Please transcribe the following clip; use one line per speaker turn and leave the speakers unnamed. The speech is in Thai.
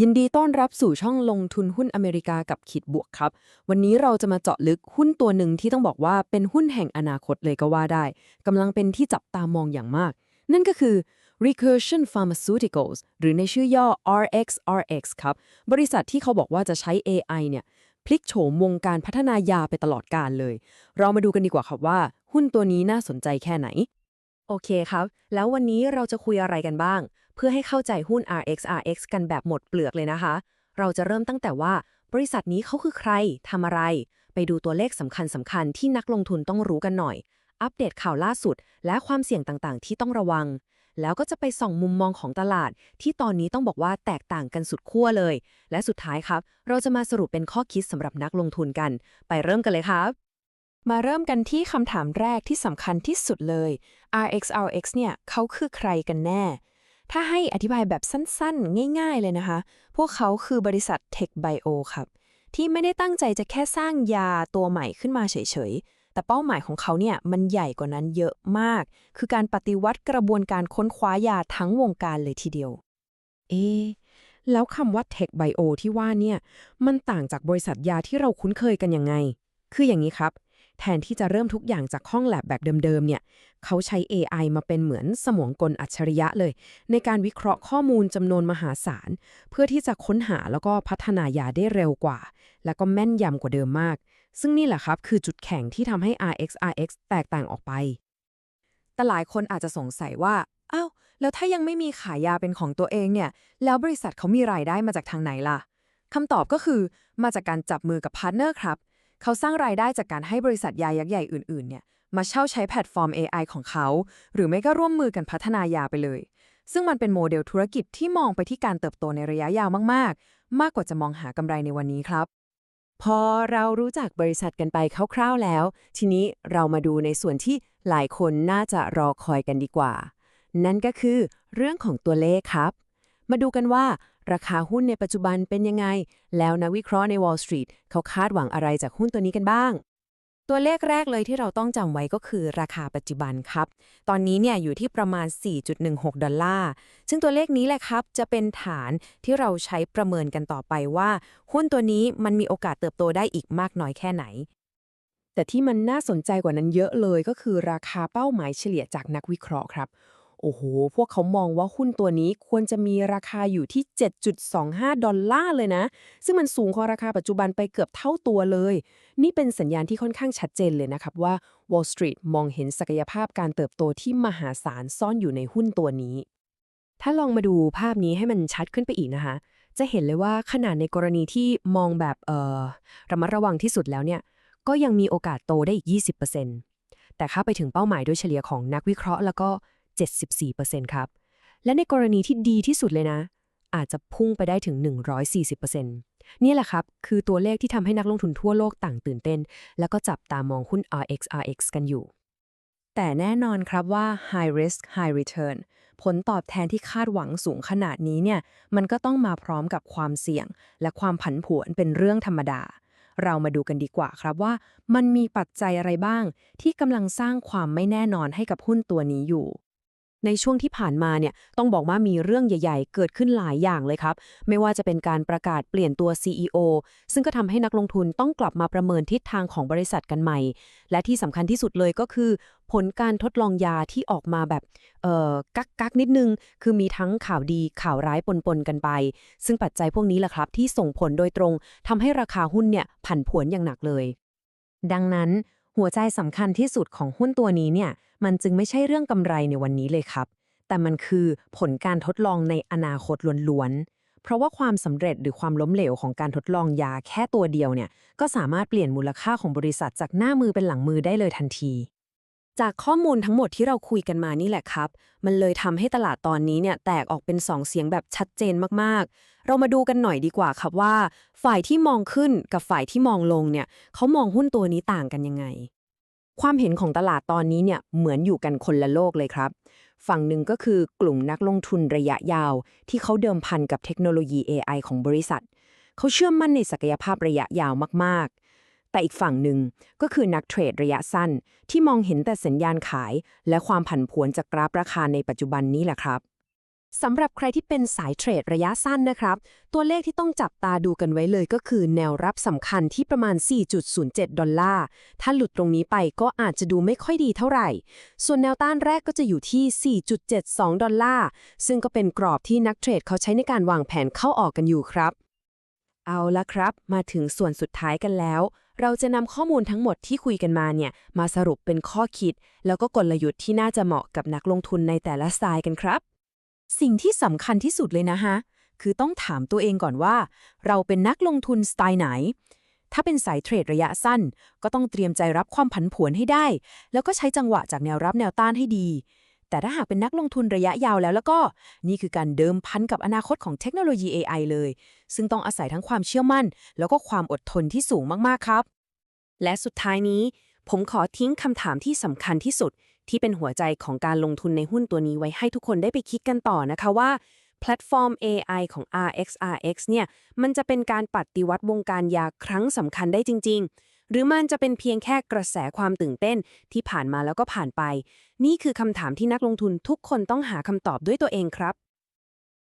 ยินดีต้อนรับสู่ช่องลงทุนหุ้นอเมริกากับขีดบวกครับ วันนี้เราจะมาเจาะลึกหุ้นตัวหนึ่งที่ต้องบอกว่าเป็นหุ้นแห่งอนาคตเลยก็ว่าได้กำลังเป็นที่จับตามองอย่างมาก นั่นก็คือ Recursion Pharmaceuticals หรือในชื่อย่อ RXRX ครับ บริษัทที่เขาบอกว่าจะใช้ AI เนี่ยพลิกโฉมวงการพัฒนายาไปตลอดกาลเลย เรามาดูกันดีกว่าครับว่า หุ้นตัวนี้น่าสนใจแค่ไหน
โอเคครับ แล้ววันนี้เราจะคุยอะไรกันบ้าง เพื่อให้เข้าใจหุ้น RXRX กันแบบหมดเปลือกเลยนะคะ เราจะเริ่มตั้งแต่ว่าบริษัทนี้เขาคือใครทำอะไร ไปดูตัวเลขสำคัญสำคัญที่นักลงทุนต้องรู้กันหน่อย อัปเดตข่าวล่าสุด และความเสี่ยงต่างๆ ที่ต้องระวัง แล้วก็จะไปส่องมุมมองของตลาด ที่ตอนนี้ต้องบอกว่าแตกต่างกันสุดขั้วเลย และสุดท้ายครับ เราจะมาสรุปเป็นข้อคิดสำหรับนักลงทุนกัน ไปเริ่มกันเลยครับ
มาเริ่มกันที่คำถามแรกที่สำคัญที่สุดเลย RXRX เนี่ยเขาคือใครกันแน่ ถ้าให้อธิบายแบบสั้นๆ ง่ายๆเลยนะคะ พวกเขาคือบริษัท Tech Bio ครับ ที่ไม่ได้ตั้งใจจะแค่สร้างยาตัวใหม่ขึ้นมาเฉยๆ แต่เป้าหมายของเขาเนี่ยมันใหญ่กว่านั้นเยอะมาก คือการปฏิวัติกระบวนการค้นคว้ายาทั้งวงการเลยทีเดียว
เอะแล้วคำว่า Tech Bio ที่ว่าเนี่ย มันต่างจากบริษัทยาที่เราคุ้นเคยกันยังไง คืออย่างนี้ครับ แทนที่จะเริ่มทุกอย่างจากห้องแลบแบบเดิมๆเนี่ยเขาใช้ AI มาเป็นเหมือนสมองกลอัจฉริยะเลย ในการวิเคราะห์ข้อมูลจำนวนมหาศาล เพื่อที่จะค้นหาแล้วก็พัฒนายาได้เร็วกว่า แล้วก็แม่นยำกว่าเดิมมาก ซึ่งนี่แหละครับคือจุดแข็งที่ทำให้ RXRX แตกต่างออกไป
แต่หลายคนอาจจะสงสัยว่าอ้าวแล้วถ้ายังไม่มีขายยาเป็นของตัวเองเนี่ย แล้วบริษัทเขามีรายได้มาจากทางไหนล่ะคำตอบก็คือมาจากการจับมือกับพาร์ทเนอร์ครับ เขาสร้างรายได้จากการให้บริษัทยายักษ์ใหญ่อื่นๆ เนี่ยมาเช่าใช้แพลตฟอร์ม AI ของเขา หรือไม่ก็ร่วมมือกันพัฒนายาไปเลย ซึ่งมันเป็นโมเดลธุรกิจที่มองไปที่การเติบโตในระยะยาวมากๆ มากกว่าจะมองหากำไรในวันนี้ครับ
พอเรารู้จักบริษัทกันไปคร่าวๆแล้ว ทีนี้เรามาดูในส่วนที่หลายคนน่าจะรอคอยกันดีกว่า นั่นก็คือเรื่องของตัวเลขครับ มาดูกันว่า ราคาหุ้นในปัจจุบันเป็นยังไง แล้วนักวิเคราะห์ใน Wall Street เขาคาดหวังอะไรจากหุ้นตัวนี้กันบ้าง ตัวเลขแรกเลยที่เราต้องจำไว้ก็คือราคาปัจจุบันครับ ตอนนี้เนี่ยอยู่ที่ประมาณ 4.16 ดอลลาร์ ซึ่งตัวเลขนี้แหละครับจะเป็นฐานที่เราใช้ประเมินกันต่อไปว่า หุ้นตัวนี้มันมีโอกาสเติบโตได้อีกมากน้อยแค่ไหน
แต่ที่มันน่าสนใจกว่านั้นเยอะเลยก็คือราคาเป้าหมายเฉลี่ยจากนักวิเคราะห์ครับ โอ้โห พวกเขามองว่าหุ้นตัวนี้ควรจะมีราคาอยู่ที่ 7.25 ดอลลาร์เลยนะ ซึ่งมันสูงกว่าราคาปัจจุบันไปเกือบเท่าตัวเลย นี่เป็นสัญญาณที่ค่อนข้างชัดเจนเลยนะครับว่า Wall Street มองเห็นศักยภาพการเติบโตที่มหาศาลซ่อนอยู่ในหุ้นตัวนี้ ถ้าลองมาดูภาพนี้ให้มันชัดขึ้นไปอีกนะคะ จะเห็นเลยว่าขนาดในกรณีที่มองแบบเออระมัดระวังที่สุดแล้วเนี่ย ก็ยังมีโอกาสโตได้อีก 20%แต่ค่าไปถึงเป้าหมายโดยเฉลี่ยของนักวิเคราะห์แล้วก็ 74%ครับ และในกรณีที่ดีที่สุดเลยนะ อาจจะพุ่งไปได้ถึง 140%นี่แหละครับ คือตัวเลขที่ทำให้นักลงทุนทั่วโลกต่างตื่นเต้น แล้วก็จับตามองหุ้น RXRX กันอยู่ แต่แน่นอนครับว่า high risk high return ผลตอบแทนที่คาดหวังสูงขนาดนี้เนี่ย มันก็ต้องมาพร้อมกับความเสี่ยง และความผันผวนเป็นเรื่องธรรมดา เรามาดูกันดีกว่าครับว่า มันมีปัจจัยอะไรบ้าง ที่กำลังสร้างความไม่แน่นอนให้กับหุ้นตัวนี้อยู่ ในช่วงที่ผ่านมาเนี่ยต้องบอกว่ามีเรื่องใหญ่ ๆ เกิดขึ้นหลายอย่างเลยครับ ไม่ว่าจะเป็นการประกาศเปลี่ยนตัว CEO ซึ่งก็ทำให้นักลงทุนต้องกลับมาประเมินทิศทางของบริษัทกันใหม่ และที่สำคัญที่สุดเลยก็คือ ผลการทดลองยาที่ออกมาแบบเอ่อกักกักๆนิดนึง คือมีทั้งข่าวดีข่าวร้ายปนๆกันไป ซึ่งปัจจัยพวกนี้แหละครับ ที่ส่งผลโดยตรงทำให้ราคาหุ้นเนี่ยผันผวนอย่างหนักเลย ดังนั้นหัวใจสำคัญที่สุดของหุ้นตัวนี้เนี่ย มันจึงไม่ใช่เรื่องกำไรในวันนี้เลยครับ แต่มันคือผลการทดลองในอนาคตล้วนๆ เพราะว่าความสำเร็จหรือความล้มเหลวของการทดลองยาแค่ตัวเดียวเนี่ย ก็สามารถเปลี่ยนมูลค่าของบริษัทจากหน้ามือเป็นหลังมือได้เลยทันที จากข้อมูลทั้งหมดที่เราคุยกันมานี่แหละครับ มันเลยทำให้ตลาดตอนนี้เนี่ยแตกออกเป็นสองเสียงแบบชัดเจนมากๆ เรามาดูกันหน่อยดีกว่าครับว่า ฝ่ายที่มองขึ้นกับฝ่ายที่มองลงเนี่ยเขามองหุ้นตัวนี้ต่างกันยังไง ความเห็นของตลาดตอนนี้เนี่ยเหมือนอยู่กันคนละโลกเลยครับ ฝั่งหนึ่งก็คือกลุ่มนักลงทุนระยะยาว ที่เขาเดิมพันกับเทคโนโลยี AI ของบริษัท เขาเชื่อมั่นในศักยภาพระยะยาวมากๆ แต่อีกฝั่งหนึ่งก็คือนักเทรดระยะสั้น ที่มองเห็นแต่สัญญาณขาย และความผันผวนจากกราฟราคาในปัจจุบันนี้แหละครับ
สำหรับใครที่เป็นสายเทรดระยะสั้นนะครับ ตัวเลขที่ต้องจับตาดูกันไว้เลยก็คือแนวรับสำคัญที่ประมาณ 4.07 ดอลลาร์ ถ้าหลุดตรงนี้ไปก็อาจจะดูไม่ค่อยดีเท่าไหร่ ส่วนแนวต้านแรกก็จะอยู่ที่ 4.72 ดอลลาร์ ซึ่งก็เป็นกรอบที่นักเทรดเขาใช้ในการวางแผนเข้าออกกันอยู่ครับ เอาละครับ มาถึงส่วนสุดท้ายกันแล้ว เราจะนำข้อมูลทั้งหมดที่คุยกันมาเนี่ยมาสรุปเป็นข้อคิด แล้วก็กลยุทธ์ที่น่าจะเหมาะกับนักลงทุนในแต่ละสไตล์กันครับ
สิ่งที่สำคัญที่สุดเลยนะฮะ คือต้องถามตัวเองก่อนว่า เราเป็นนักลงทุนสไตล์ไหน ถ้าเป็นสายเทรดระยะสั้น ก็ต้องเตรียมใจรับความผันผวนให้ได้ แล้วก็ใช้จังหวะจากแนวรับแนวต้านให้ดี แต่ถ้าหากเป็นนักลงทุนระยะยาวแล้วแล้วก็ นี่คือการเดิมพันกับอนาคตของเทคโนโลยี AI เลย ซึ่งต้องอาศัยทั้งความเชื่อมั่น แล้วก็ความอดทนที่สูงมากๆครับ
และสุดท้ายนี้ ผมขอทิ้งคำถามที่สำคัญที่สุด ที่เป็นหัวใจของการลงทุนในหุ้นตัวนี้ไว้ให้ทุกคนได้ไปคิดกันต่อนะคะว่าแพลตฟอร์ม AI ของ RXRX เนี่ย มันจะเป็นการปฏิวัติวงการยาครั้งสำคัญได้จริง ๆ หรือมันจะเป็นเพียงแค่กระแสความตื่นเต้นที่ผ่านมาแล้วก็ผ่านไป นี่คือคำถามที่นักลงทุนทุกคนต้องหาคำตอบด้วยตัวเองครับ